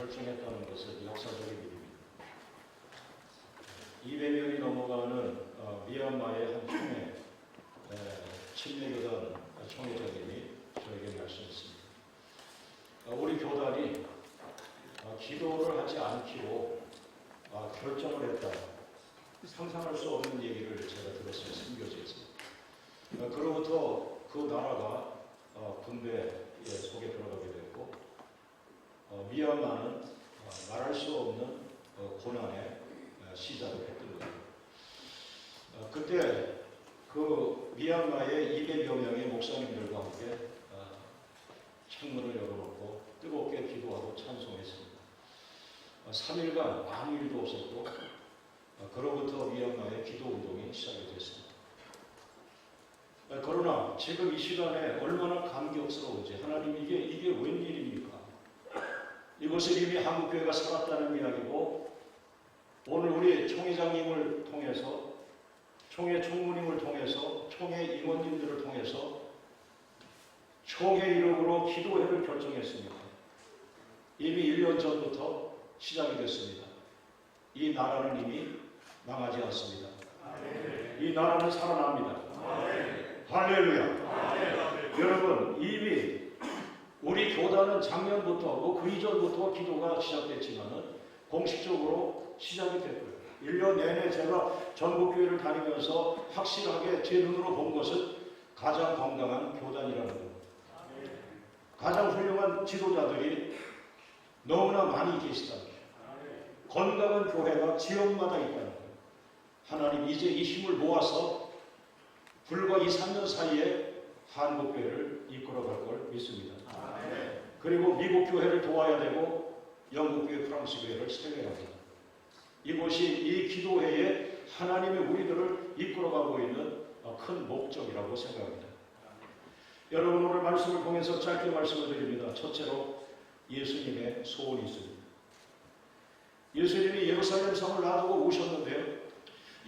결정했다는 것은 역사적인 일입니다. 200년이 넘어가는 어, 미얀마의 한 총회 에, 침례교단 총회장님이 저에게 말씀했습니다. 어, 우리 교단이 어, 기도를 하지 않기로 어, 결정을 했다. 상상할 수 없는 얘기를 제가 들었어요. 선교지에서. 어, 그로부터 그 나라가 어, 군대에 속에 들어가게 됐고 어, 미얀마는 어, 말할 수 없는 어, 고난의 어, 시작을 했던 거예요. 어, 그때 그 미얀마의 200여 명의 목사님들과 함께 어, 창문을 열어놓고 뜨겁게 기도하고 찬송했습니다. 어, 3일간 아무 일도 없었고 어, 그로부터 미얀마의 기도 운동이 시작이 됐습니다. 어, 그러나 지금 이 시간에 얼마나 감격스러운지 하나님 이게 이게 웬일입니까? 이미 한국교회가 살았다는 이야기고 오늘 우리 총회장님을 통해서 총회 총무님을 통해서 총회 임원님들을 통해서 총회 이름으로 기도회를 결정했습니다. 이미 1년 전부터 시작이 됐습니다. 이 나라는 이미 망하지 않습니다. 이 나라는 살아납니다. 할렐루야. 여러분 이미 우리 교단은 작년부터 뭐그 이전부터 기도가 시작됐지만은 공식적으로 시작이 됐고요. 1년 내내 제가 전국교회를 다니면서 확실하게 제 눈으로 본 것은 가장 건강한 교단이라는 겁니다. 가장 훌륭한 지도자들이 너무나 많이 거예요. 건강한 교회가 지역마다 있다는 거예요. 하나님 이제 이 힘을 모아서 불과 2, 3년 사이에 한국교회를 이끌어갈 걸 믿습니다. 그리고 미국 교회를 도와야 되고 영국 교회, 프랑스 교회를 세워야 합니다. 이것이 이 기도회에 하나님의 우리들을 이끌어가고 있는 큰 목적이라고 생각합니다. 여러분 오늘 말씀을 통해서 짧게 말씀을 드립니다. 첫째로 예수님의 소원이 있습니다. 예수님이 예루살렘 성을 놔두고 오셨는데요.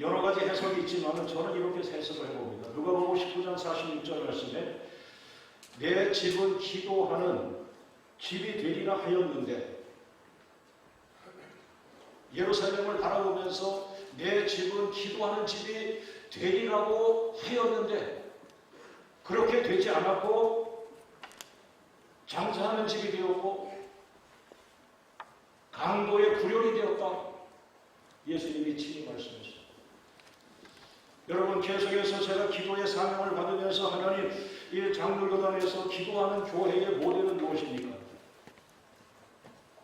여러 가지 해석이 있지만 저는 이렇게 해석을 해봅니다. 누가복음 19장 46절 말씀에 내 집은 기도하는 집이 되리라 하였는데 예루살렘을 바라보면서 내 집은 기도하는 집이 되리라고 하였는데 그렇게 되지 않았고 장사하는 집이 되었고 강도의 구렬이 되었다. 예수님이 친히 말씀하셨습니다. 여러분 계속해서 제가 기도의 사명을 받으면서 하나님 이 장로교단에서 기도하는 교회의 모델은 무엇입니까?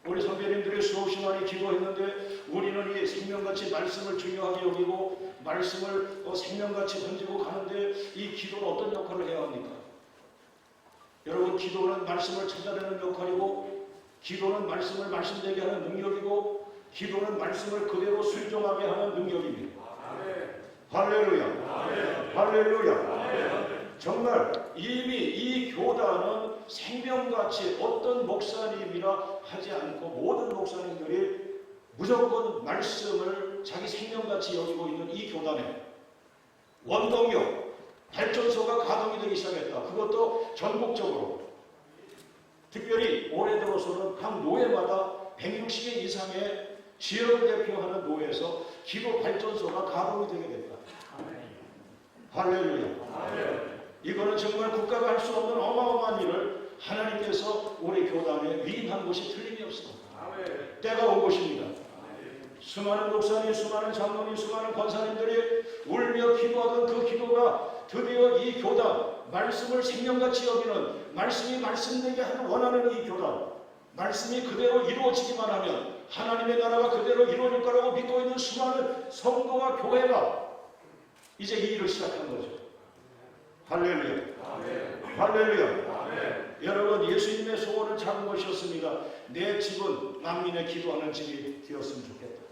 우리 선배님들이 수없이 많이 기도했는데 우리는 이 생명같이 말씀을 중요하게 여기고 말씀을 어, 생명같이 던지고 가는데 이 기도는 어떤 역할을 해야 합니까? 여러분 기도는 말씀을 찾아내는 역할이고 기도는 말씀을 말씀되게 하는 능력이고 기도는 말씀을 그대로 순종하게 하는 능력입니다. 할렐루야. 할렐루야. 정말 이미 이 교단은 생명같이 어떤 목사님이라 하지 않고 모든 목사님들이 무조건 말씀을 자기 생명같이 여기고 있는 이 교단에 원동력, 발전소가 가동이 되기 시작했다. 그것도 전국적으로. 특별히 올해 들어서는 각 노예마다 160개 이상의 지역을 대표하는 노예에서 기도 발전소가 가동이 되게 됐다. 할렐루야. 이거는 정말 국가가 할 수 없는 어마어마한 일을 하나님께서 우리 교단에 위임한 것이 틀림이 없습니다. 때가 온 것입니다. 수많은 목사님, 수많은 장로님, 수많은 권사님들이 울며 기도하던 그 기도가 드디어 이 교단, 말씀을 생명같이 여기는 말씀이 말씀되게 하는 원하는 이 교단, 말씀이 그대로 이루어지기만 하면 하나님의 나라가 그대로 이루어질 거라고 믿고 있는 수많은 성도와 교회가 이제 이 일을 시작한 거죠. 할렐루야. 할렐루야. 여러분 예수님의 소원을 찾은 것이었습니다. 내 집은 만민의 기도하는 집이 되었으면 좋겠다.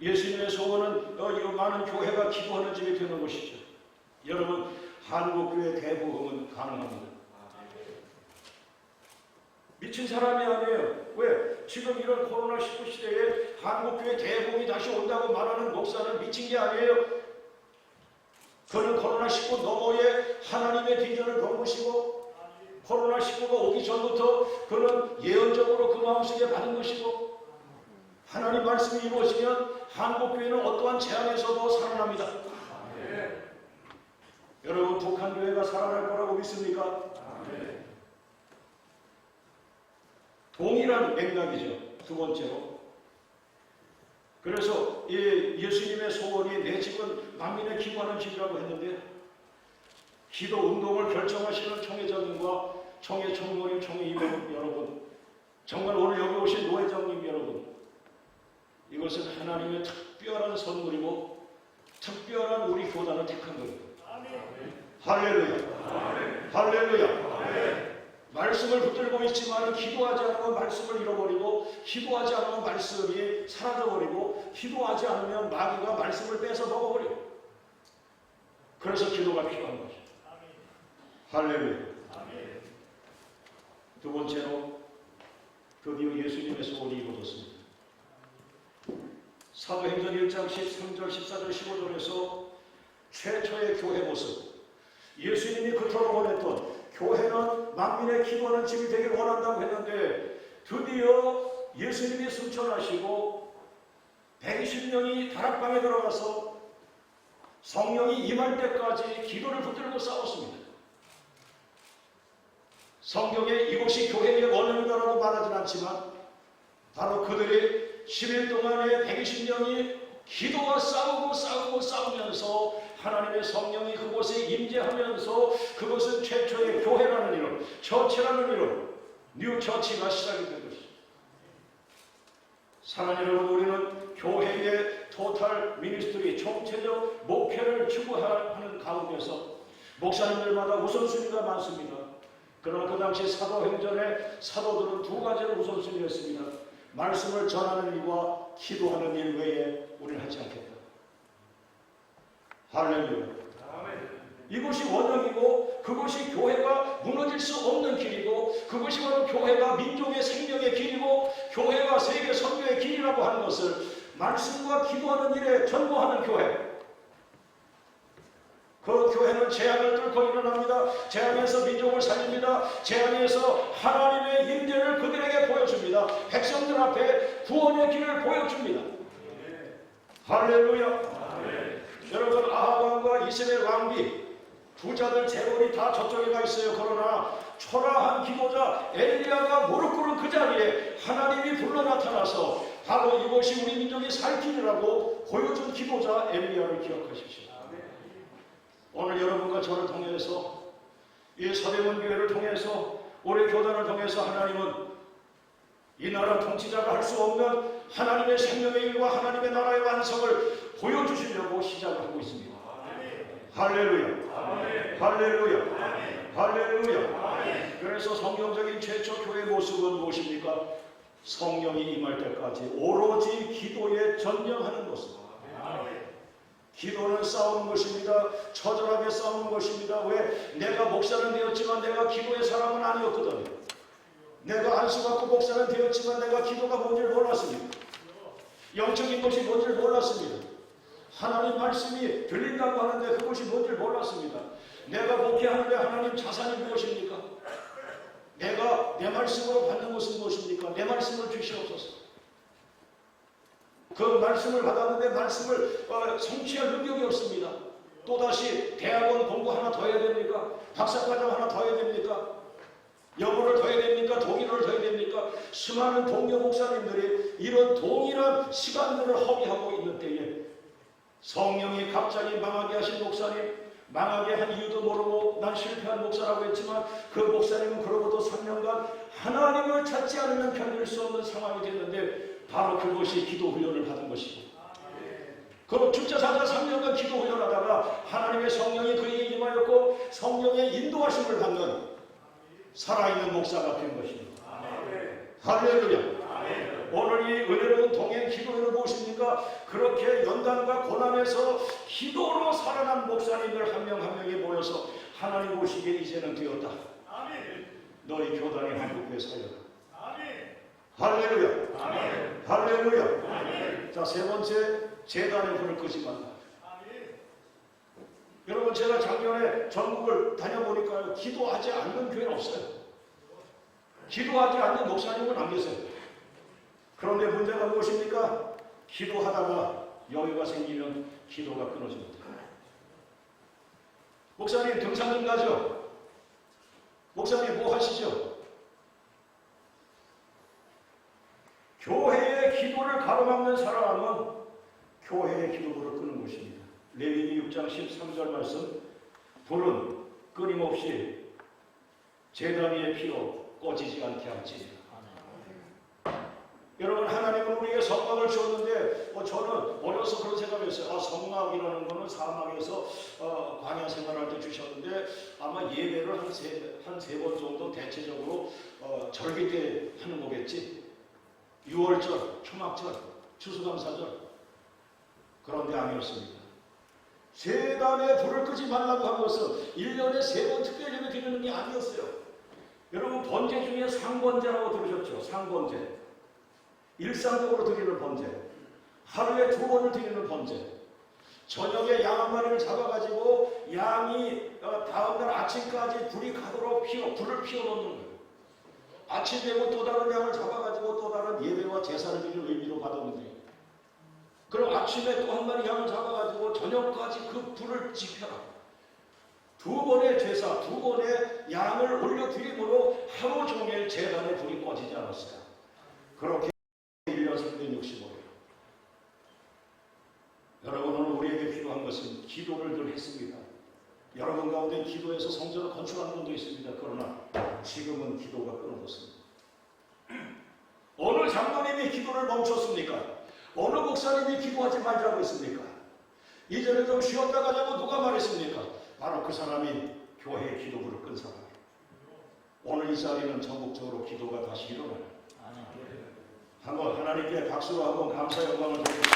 예수님의 소원은 어, 이 많은 교회가 기도하는 집이 되는 것이죠. 여러분 한국 교회 대부흥은 가능합니다. 미친 사람이 아니에요. 왜? 지금 이런 코로나19 시대에 한국교회 대부흥이 다시 온다고 말하는 목사는 미친 게 아니에요. 그는 코로나19 너머에 하나님의 비전을 본 것이고 코로나19가 오기 전부터 그는 예언적으로 그 마음속에 받은 것이고 하나님 말씀이 이루어지면 한국교회는 어떠한 재앙에서도 살아납니다. 여러분 북한 교회가 살아날 거라고 믿습니까? 동일한 맥락이죠. 두 번째로. 그래서 이 예수님의 소원이 내 집은 만민의 기도하는 집이라고 했는데 기도 운동을 결정하시는 총회장님과 총회 총무님, 총회 임원 여러분, 정말 오늘 여기 오신 노회장님 여러분, 이것은 하나님의 특별한 선물이고 특별한 우리 교단을 택한 겁니다. 할렐루야. 할렐루야. 말씀을 붙들고 있지만 기도하지 않으면 말씀을 잃어버리고 기도하지 않으면 말씀이 사라져버리고 기도하지 않으면 마귀가 말씀을 뺏어 먹어버리고 그래서 기도가 필요한 거죠. 할렐루야. 두 번째로 드디어 예수님의 소원이 이루어졌습니다. 사도행전 1장 13절, 14절, 15절에서 최초의 교회 모습 예수님이 그토록 원했던 교회는 만민의 기도하는 집이 되길 원한다고 했는데 드디어 예수님이 승천하시고 120명이 다락방에 들어가서 성령이 임할 때까지 기도를 붙들고 싸웠습니다. 성경에 이곳이 교회의 원형이다라고 말하진 않지만 바로 그들이 10일 동안에 120명이 기도와 싸우고 싸우고 싸우면서 하나님의 성령이 그곳에 임재하면서 그것은 최초의 교회라는 이름, 처치라는 이름, 뉴 처치가 시작이 된 것이죠. 사랑하는 여러분, 우리는 교회의 토탈 미니스트리, 총체적 목회를 추구하는 가운데서 목사님들마다 우선순위가 많습니다. 그러나 그 당시 사도행전의 사도들은 두 가지를 우선순위했습니다. 말씀을 전하는 일과 기도하는 일 외에 우리는 하지 않겠다. 할렐루야. 이것이 원형이고 그것이 교회가 무너질 수 없는 길이고 그것이 바로 교회가 민족의 생명의 길이고 교회가 세계 선교의 길이라고 하는 것을 말씀과 기도하는 일에 전보하는 교회. 그 교회는 재앙을 뚫고 일어납니다. 재앙에서 민족을 살립니다. 재앙에서 하나님의 임재를 그들에게 보여줍니다. 백성들 앞에 구원의 길을 보여줍니다. 할렐루야. 여러분 아합왕과 이스라엘 왕비 부자들 재벌이 다 저쪽에 가 있어요. 그러나 초라한 기도자 엘리야가 무릎 꿇은 그 자리에 하나님이 불러 나타나서 바로 이것이 우리 민족의 살 길이라고 보여준 기도자 엘리야를 기억하십시오. 오늘 여러분과 저를 통해서 이 서대문 교회를 통해서 우리 교단을 통해서 하나님은 이 나라 통치자가 할 수 없는 하나님의 생명의 일과 하나님의 나라의 완성을 보여주시려고 시작을 하고 있습니다. 할렐루야. 할렐루야. 할렐루야. 그래서 성경적인 최초 교회 모습은 무엇입니까? 성령이 임할 때까지 오로지 기도에 전념하는 모습. 기도는 싸우는 것입니다. 처절하게 싸우는 것입니다. 왜? 내가 목사는 되었지만 내가 기도의 사람은 아니었거든요. 내가 안수 받고 목사는 되었지만 내가 기도가 뭔지를 몰랐습니다. 영적인 것이 뭔지를 몰랐습니다. 하나님 말씀이 들린다고 하는데 그것이 뭔지를 몰랐습니다. 내가 목회하는데 하나님 자산이 무엇입니까? 내가 내 말씀으로 받는 것은 무엇입니까? 내 말씀을 주시옵소서. 그 말씀을 받았는데 말씀을 어, 성취할 능력이 없습니다. 또다시 대학원 공부 하나 더 해야 됩니까? 박사과정 하나 더 해야 됩니까? 영어를 더 해야 됩니까? 독일어를 더 해야 됩니까? 수많은 동료 목사님들이 이런 동일한 시간들을 허비하고 있는 때에 성령이 갑자기 망하게 하신 목사님, 망하게 한 이유도 모르고 난 실패한 목사라고 했지만 그 목사님은 그로부터 3년간 하나님을 찾지 않으면 견딜 수 없는 상황이 됐는데 바로 그것이 기도 훈련을 받은 것이고 그럼 축제사자 3년간 기도 훈련하다가 하나님의 성령이 그에게 임하였고 성령의 인도하심을 받는 살아있는 목사가 된 것입니다. 할렐루야. 오늘 이 은혜로운 동행 기도회는 무엇입니까? 그렇게 연단과 고난에서 기도로 살아난 목사님들 한 명 한 명이 모여서 하나님 보시기에 이제는 되었다. 너희 교단이 한국교회 살려라. 할렐루야. 할렐루야. 자, 세 번째, 재단의 불을 끄지 말라. 여러분, 제가 작년에 전국을 다녀보니까요. 기도하지 않는 교회는 없어요. 기도하지 않는 목사님은 안 계세요. 그런데 문제가 무엇입니까? 기도하다가 여유가 생기면 기도가 끊어집니다. 목사님 등산 좀 가죠? 목사님 뭐 하시죠? 교회의 기도를 가로막는 사람은 교회의 기도부를 끄는 것입니다. 레위기 6장 13절 말씀 불은 끊임없이 제단 위의 피로 꺼지지 않게 할지니라. 여러분 하나님은 우리에게 성막을 주었는데 어, 저는 어려서 그런 생각을 했어요. 아, 성막이라는 거는 사막에서 어, 광야 생활할 때 주셨는데 아마 예배를 한 세한 번 정도 대체적으로 어, 절기 때 하는 거겠지. 6월절, 초막절, 추수감사절 그런 데 아니었습니다. 세단에 불을 끄지 말라고 한 것은 1년에 세 번 특별 예배 드리는 게 아니었어요. 여러분 번제 중에 상번제라고 들으셨죠? 상번제. 일상적으로 드리는 번제. 하루에 두 번을 드리는 번제. 저녁에 양 한 마리를 잡아가지고 양이 어, 다음날 아침까지 불이 가도록 피워, 불을 피워놓는 거예요. 아침 되고 또 다른 양을 잡아가지고 또 다른 예배와 제사를 드리는 의미로 받았는데 그럼 아침에 또 한 마리 양을 잡아가지고 저녁까지 그 불을 지펴라. 두 번의 제사, 두 번의 양을 올려드림으로 하루 종일 재단에 불이 꺼지지 않았어요. 그렇게 1년 365일. 여러분 오늘 우리에게 필요한 것은 기도를 늘 했습니다. 여러분 가운데 기도해서 성전을 건축하는 분도 있습니다. 그러나 지금은 기도가 끊어졌습니다. 어느 장로님이 기도를 멈췄습니까? 어느 목사님이 기도하지 말자고 했습니까? 이제는 좀 쉬었다 가자고 누가 말했습니까? 바로 그 사람이 교회의 기도부를 끈 사람이에요. 오늘 이 자리는 전국적으로 기도가 다시 일어나요. 한번 하나님께 박수로 한번 감사 영광을 드립니다.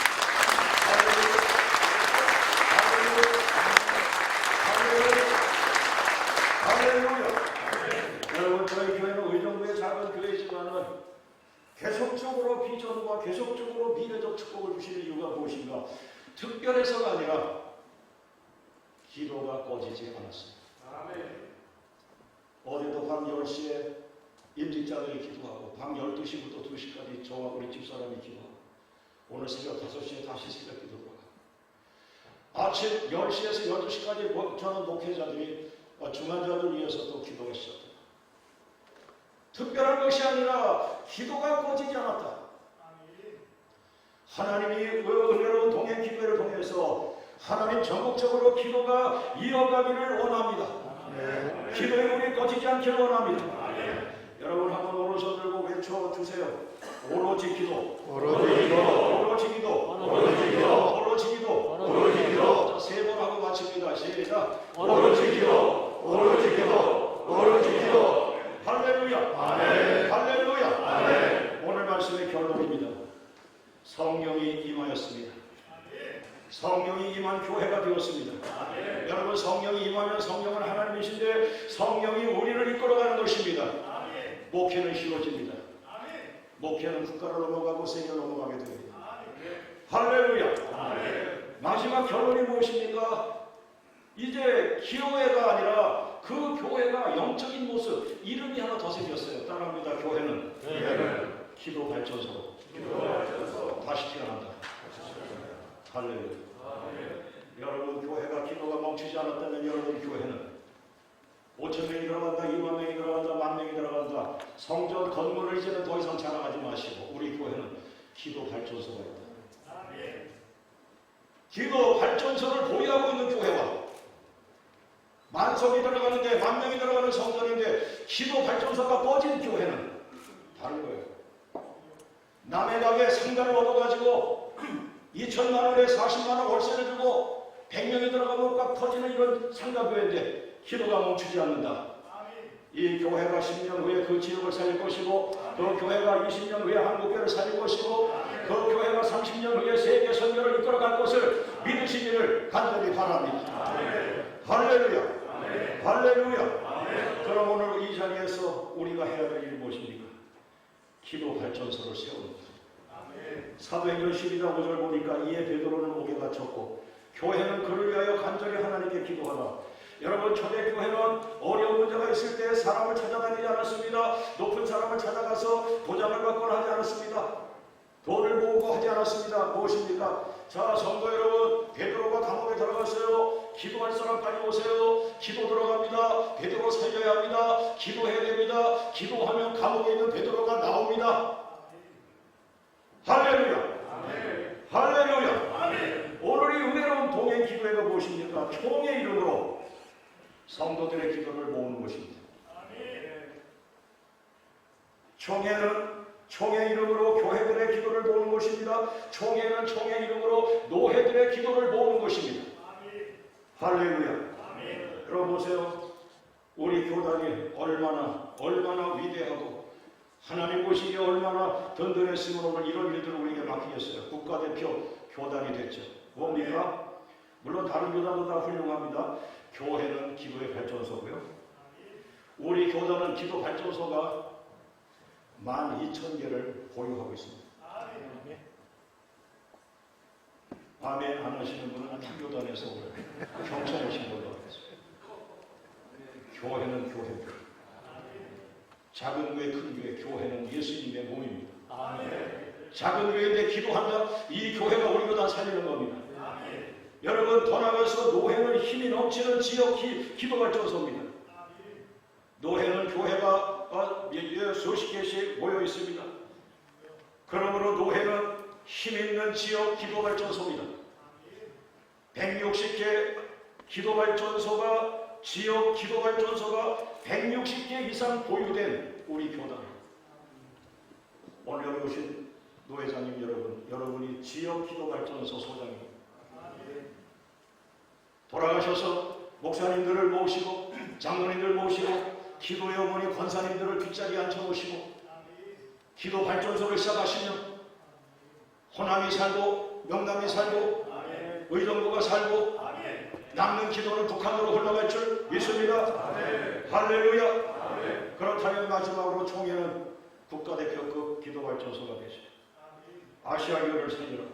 여러분 저희 교회는 의정부의 작은 교회지만은 계속적으로 비전과 계속적으로 미래적 축복을 주시는 이유가 무엇인가? 특별해서가 아니라 기도가 꺼지지 않았습니다. 어제도 밤 10시에 임직자들이 기도하고 밤 12시부터 2시까지 저와 우리 집사람이 기도하고 오늘 새벽 5시에 다시 새벽 기도 들어가고 아침 10시에서 12시까지 뭐 저는 목회자들이 어, 중환자들 위해서 또 기도했었다. 특별한 것이 아니라 기도가 꺼지지 않았다. 하나님이 그 은혜로운 동행 기도를 통해서 하나님 전국적으로 기도가 이어가기를 원합니다. 기도의 문이 꺼지지 않기를 원합니다. 여러분 한번 오른손 들고 외쳐 주세요. 오로지 기도. 오로지 기도, 오로지 기도. 오로지 기도, 오로지 기도. 오로지 기도, 자, 세번 하고 마칩니다. 시작. 오로지 기도, 오로지 기도, 오로지 기도. 할렐루야. 아멘. 할렐루야. 아멘. 오늘 말씀의 결론입니다. 성령이 임하였습니다. 성령이 임한 교회가 되었습니다. 여러분 성령이 임하면 성령은 하나님이신데 성령이 우리를 이끌어가는 것입니다. 목회는 쉬워집니다. 목회는 국가를 넘어가고 세계를 넘어가게 됩니다. 할렐루야. 마지막 결론이 무엇입니까? 이제 기호회가 아니라 그 교회가 영적인 모습 이름이 하나 더 생겼어요. 따라합니다. 교회는 기도 발전소로 다시 태어난다. 할렐루야. 여러분 교회가 기도가 멈추지 않았다면 여러분 교회는 5천 명이 들어간다, 2만 명이 들어간다, 만 명이 들어간다. 성전 건물을 이제는 더 이상 자랑하지 마시고 우리 교회는 기도 발전소가 있다. 기도 발전소를 보유하고 있는 교회와 만석이 들어가는데 만 명이 들어가는 성전인데 기도 발전소가 꺼진 교회는 다른 거예요. 남의 닭에 상가를 얻어가지고 2천만 원에 40만 원 월세를 주고 100명이 들어가면 꽉 터지는 이런 상가교회인데 기도가 멈추지 않는다. 이 교회가 10년 후에 그 지역을 살릴 것이고 그 교회가 20년 후에 한국교회를 살릴 것이고 그 교회가 30년 후에 세계 선교를 이끌어갈 것을 믿으시기를 간절히 바랍니다. 할렐루야. 할렐루야. 그럼 오늘 이 자리에서 우리가 해야 될 일이 무엇입니까? 기도 발전소를 세우는 것. 사도행전 12장 5절 보니까 이에 베드로는 목에 갇혔고 교회는 그를 위하여 간절히 하나님께 기도하라. 여러분 초대교회는 어려운 문제가 있을 때 사람을 찾아다니지 않았습니다. 높은 사람을 찾아가서 도장을 받거나 하지 않았습니다. 돈을 모으고 하지 않았습니다. 무엇입니까? 자, 성도 여러분, 베드로가 감옥에 들어갔어요. 기도할 사람까지 오세요. 기도 들어갑니다. 베드로 살려야 합니다. 기도해야 됩니다. 기도하면 감옥에 있는 베드로가 나옵니다. 할렐루야. 할렐루야. 오늘 이 은혜로운 동행 기도회가 무엇입니까? 총의 이름으로 성도들의 기도를 모으는 것입니다. 총회는 총의 이름으로 교회들의 기도를 모으는 것입니다. 총회는 총의 이름으로 노회들의 기도를 모으는 것입니다. 할렐루야. 여러분 보세요. 우리 교단이 얼마나 얼마나 위대하고 하나님 보시기에 얼마나 든든했으면 오늘 이런 일들을 우리에게 맡기겠어요. 국가대표 교단이 됐죠. 뭡니까? 물론 다른 교단도 다 훌륭합니다. 교회는 기도의 발전소고요. 우리 교단은 기도 발전소가 12,000개를 보유하고 있습니다. 밤에 안 하시는 분은 타교단에서 오늘 경찰에 신고를 하겠습니다. 교회는 교회입니다. 작은 교회, 큰 교회, 교회는 예수님의 몸입니다. 작은 교회인데 기도한다. 이 교회가 우리 교단 살리는 겁니다. 여러분 더 나아가서 노회는 힘이 넘치는 지역 기, 기도 발전소입니다. 노회는 교회가 어, 예, 예, 수십 개씩 모여 있습니다. 그러므로 노회는 힘 있는 지역 기도 발전소입니다. 160개 기도 발전소가 지역 기도 발전소가 160개 이상 보유된 우리 교단입니다. 오늘 여기 오신 노회장님 여러분, 여러분이 지역 기도 발전소 소장입니다. 돌아가셔서 목사님들을 모시고 장로님들 모시고 기도의 어머니 권사님들을 뒷자리에 앉혀놓으시고 기도 발전소를 시작하시면 호남이 살고 명남이 살고 의정부가 살고 남는 기도는 북한으로 흘러갈 줄 믿습니다. 할렐루야. 그렇다면 마지막으로 총회는 국가대표급 기도 발전소가 되죠. 아시아 교회를 살리는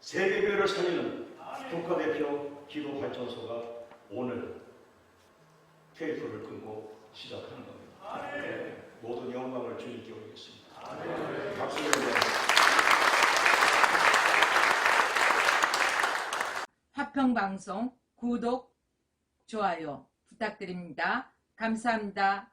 세계 교회를 살리는 국가대표 기도 발전소가 오늘 테이프를 끊고 시작하는 겁니다. 모든 영광을 주님께 올리겠습니다. 박수를 주세요. 화평방송 구독, 좋아요 부탁드립니다. 감사합니다.